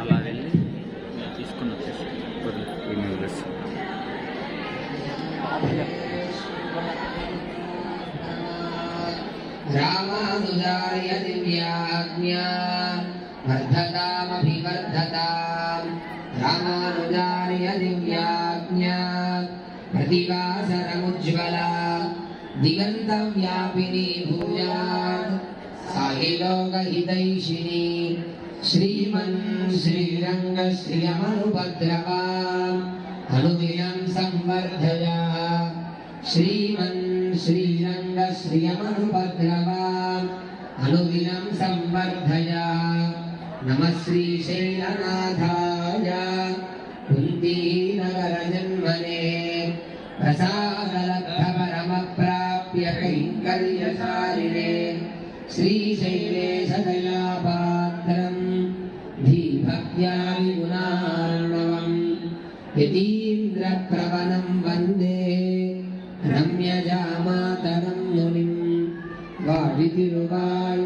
అలా వెళ్ళి తీసుకుని వచ్చేసి వదిలేసి प्रतिवासरमुज्ज्वला दिगन्तव्यापिनी भूयात् साहि लोकहितैषिणी श्रीमन् श्रीरङ्गश्रियमनुभद्रवा अनुदिनं संवर्धया श्रीमन् श्रीरङ्गश्रियमनुभद्रवा अनुदिनं संवर्धया नमः श्रीशैलनाथाय श्रीशैले सदया पात्रम् धीभक्त्याविगुणार्णवम् यतीन्द्रप्रवनम् वन्दे रम्यजामातरम् मुनिम् वाडितिरुवाय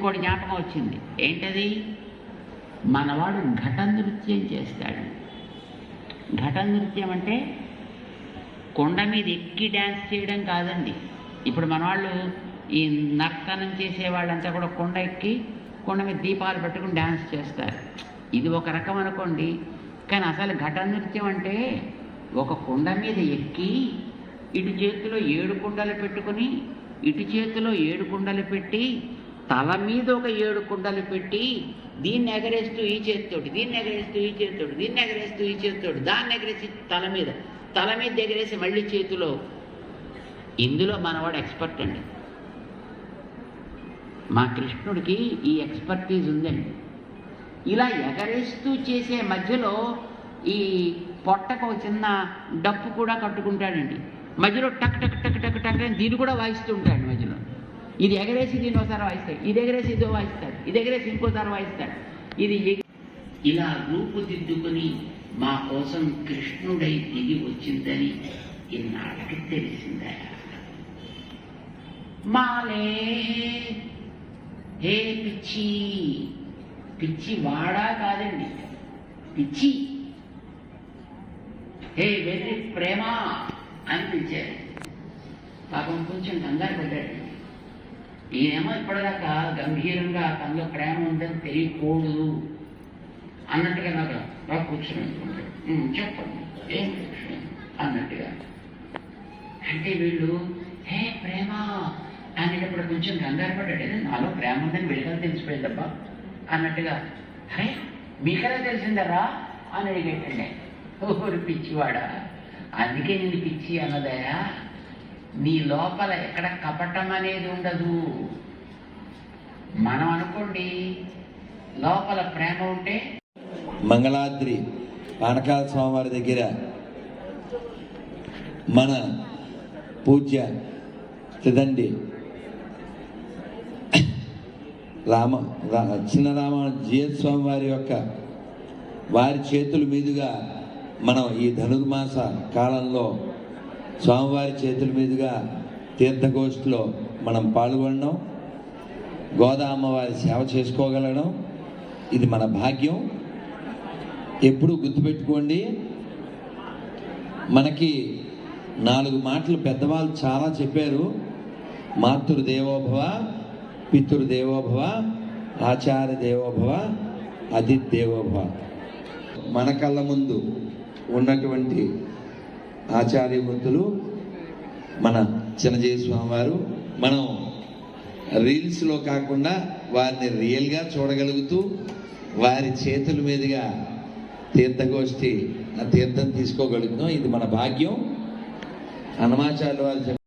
ఇంకోటి జ్ఞాపకం వచ్చింది. ఏంటది? మనవాడు ఘట నృత్యం చేస్తాడు. ఘట నృత్యం అంటే కొండ మీద ఎక్కి డ్యాన్స్ చేయడం కాదండి. ఇప్పుడు మనవాళ్ళు ఈ నర్తనం చేసే వాళ్ళంతా కూడా కొండ ఎక్కి కొండ మీద దీపాలు పెట్టుకుని డ్యాన్స్ చేస్తారు. ఇది ఒక రకం అనుకోండి. కానీ అసలు ఘట నృత్యం అంటే ఒక కొండ మీద ఎక్కి ఇటు చేతిలో ఏడు కుండలు పెట్టుకుని ఇటు చేతిలో ఏడు కుండలు పెట్టి తల మీద ఒక ఏడు కుండలు పెట్టి దీన్ని ఎగరేస్తూ ఈ చేతితోటి దీన్ని ఎగరేస్తూ ఈ చేతితోటి దీన్ని ఎగరేస్తూ ఈ చేతితోటి దాన్ని ఎగరేసి తల మీద తల మీద ఎగరేసి మళ్ళీ చేతిలో. ఇందులో మనవాడు ఎక్స్పర్ట్ అండి. మా కృష్ణుడికి ఈ ఎక్స్పర్టీజ్ ఉందండి. ఇలా ఎగరేస్తూ చేసే మధ్యలో ఈ పొట్టకు ఒక చిన్న డప్పు కూడా కట్టుకుంటాడండి. మధ్యలో టక్ టక్ టక్ టక్ టక్ అని దీన్ని కూడా వాయిస్తూ ఉంటాడు మధ్యలో. ఇది ఎగరేసి దీన్ని ఒకసారి వాయిస్తాడు ఇది ఎగరేసి ఇదో వాయిస్తాడు ఇది ఎగరేసి ఇంకోసారి వాయిస్తాడు ఇది ఇలా రూపుదిద్దుకొని మా కోసం కృష్ణుడై దిగి వచ్చిందని ఇన్నాళ్ళకి తెలిసిందా. మాలే హే పిచ్చి పిచ్చి వాడా కాదండి పిచ్చి. హే వెర్రి ప్రేమ అని పిలిచారు. పాపం కొంచెం కంగారు పడ్డాడు. ఈయనేమో ఇప్పటిదాకా గంభీరంగా తనలో ప్రేమ ఉందని తెలియకూడదు అన్నట్టుగా నాకు నాకు కూర్చొని చెప్పండి. ఏం అన్నట్టుగా. అంటే వీళ్ళు హే ప్రేమ? అనేటప్పుడు కొంచెం కంగారు పడ్డాడు. నాలో ప్రేమ ఉందని వీళ్ళకలా తెలిసిపోయిందబ్బా. అన్నట్టుగా హే మీకెలా తెలిసిందరా? అని అడిగేటండి ఓరు పిచ్చివాడా అందుకే నేను పిచ్చి అన్నదయా నీ లోపల ఎక్కడ కపటం అనేది ఉండదు. మనం అనుకోండి లోపల ప్రేమ ఉంటే మంగళాద్రి పానకాల స్వామివారి దగ్గర మన పూజ్య తిదండి రామ చిన్న రామ జిఎస్ స్వామి వారి యొక్క వారి చేతుల మీదుగా మనం ఈ ధనుర్మాస కాలంలో స్వామివారి చేతుల మీదుగా తీర్థగోష్ఠిలో మనం పాల్గొనడం గోదా అమ్మవారి సేవ చేసుకోగలడం ఇది మన భాగ్యం. ఎప్పుడు గుర్తుపెట్టుకోండి మనకి నాలుగు మాటలు పెద్దవాళ్ళు చాలా చెప్పారు. మాతృ దేవోభవ పితృ దేవోభవ ఆచార్య దేవోభవ అతిథి దేవోభవ. మన కళ్ళ ముందు ఉన్నటువంటి ఆచార్యమూర్తులు మన చిన్నజయ స్వామి వారు మనం రీల్స్లో కాకుండా వారిని రియల్గా చూడగలుగుతూ వారి చేతుల మీదుగా తీర్థగోష్ఠి ఆ తీర్థం తీసుకోగలుగుతాం ఇది మన భాగ్యం. హనుమాచార్యులు వారు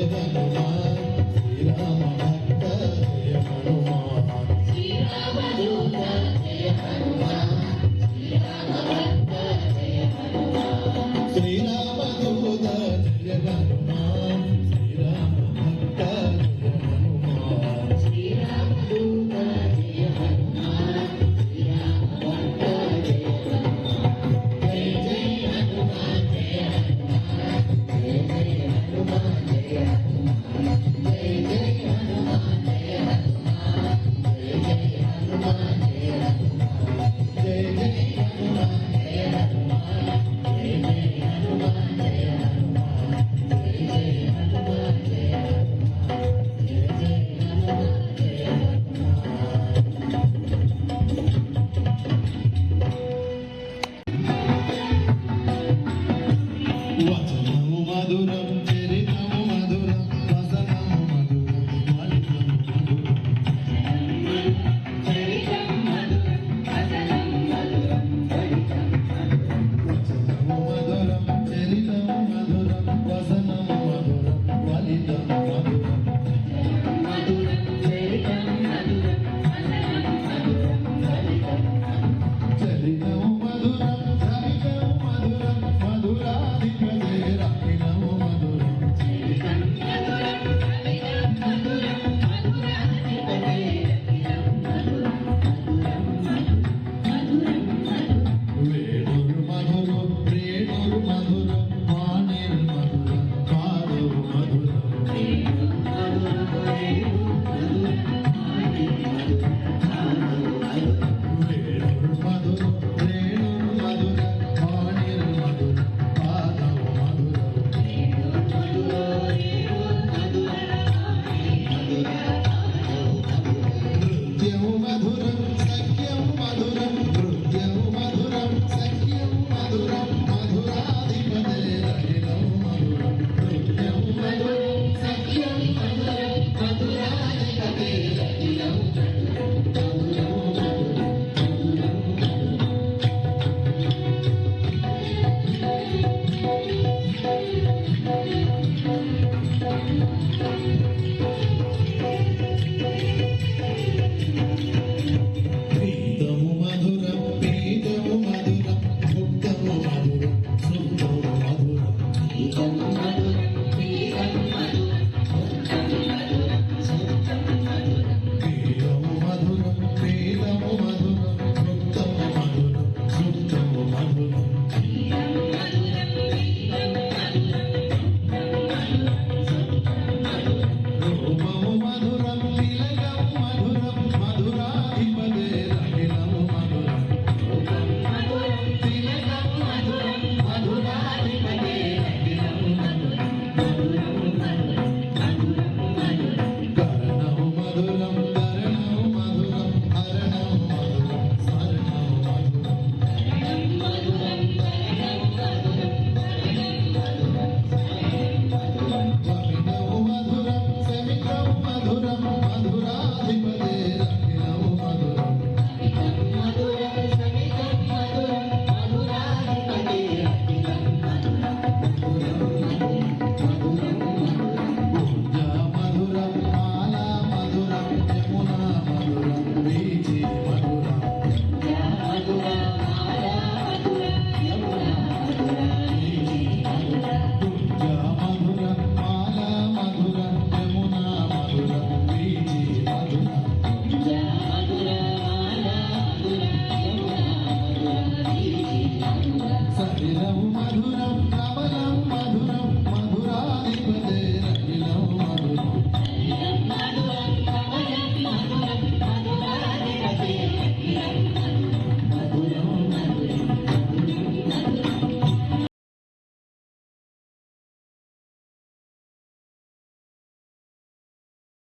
living on.